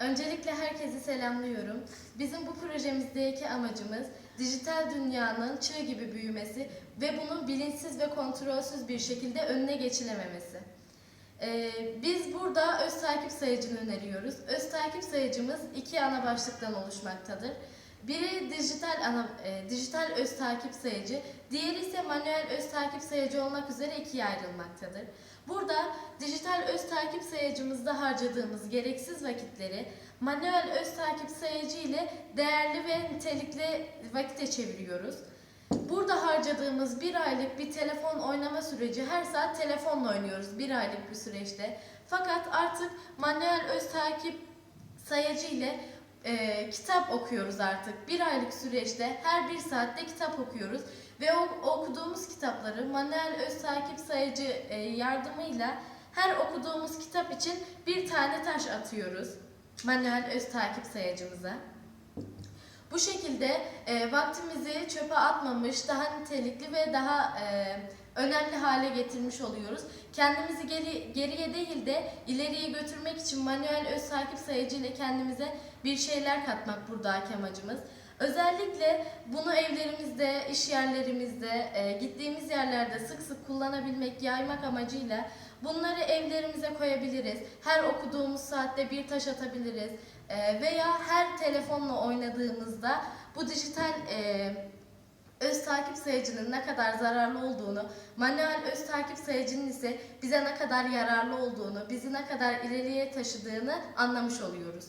Öncelikle herkesi selamlıyorum. Bizim bu projemizdeki amacımız dijital dünyanın çığ gibi büyümesi ve bunun bilinçsiz ve kontrolsüz bir şekilde önüne geçilememesi. Ee, biz burada öz takip sayıcını öneriyoruz. Öz takip sayıcımız iki ana başlıktan oluşmaktadır. Biri dijital ana, e, dijital öz takip sayıcı, diğeri ise manuel öz takip sayıcı olmak üzere ikiye ayrılmaktadır. Burada dijital öz takip sayıcımızda harcadığımız gereksiz vakitleri manuel öz takip sayıcı ile değerli ve nitelikli vakite çeviriyoruz. Burada harcadığımız bir aylık bir telefon oynama süreci her saat telefonla oynuyoruz bir aylık bir süreçte. Fakat artık manuel öz takip sayacı ile e, kitap okuyoruz artık. Bir aylık süreçte her bir saatte kitap okuyoruz ve o okuduğumuz kitapları manuel öz takip sayacı e, yardımıyla her okuduğumuz kitap için bir tane taş atıyoruz manuel öz takip sayacımıza. Bu şekilde e, vaktimizi çöpe atmamış, daha nitelikli ve daha e, önemli hale getirmiş oluyoruz. Kendimizi geri, geriye değil de ileriye götürmek için manuel öz takip sayıcı ile kendimize bir şeyler katmak buradaki amacımız. Özellikle bunu evlerimizde, iş yerlerimizde, e, gittiğimiz yerlerde sık sık kullanabilmek, yaymak amacıyla bunları evlerimize koyabiliriz. Her okuduğumuz saatte bir taş atabiliriz. E, veya her telefonla oynadığımızda bu dijital e, öz takip sayıcının ne kadar zararlı olduğunu, manuel öz takip sayıcının ise bize ne kadar yararlı olduğunu, bizi ne kadar ileriye taşıdığını anlamış oluyoruz.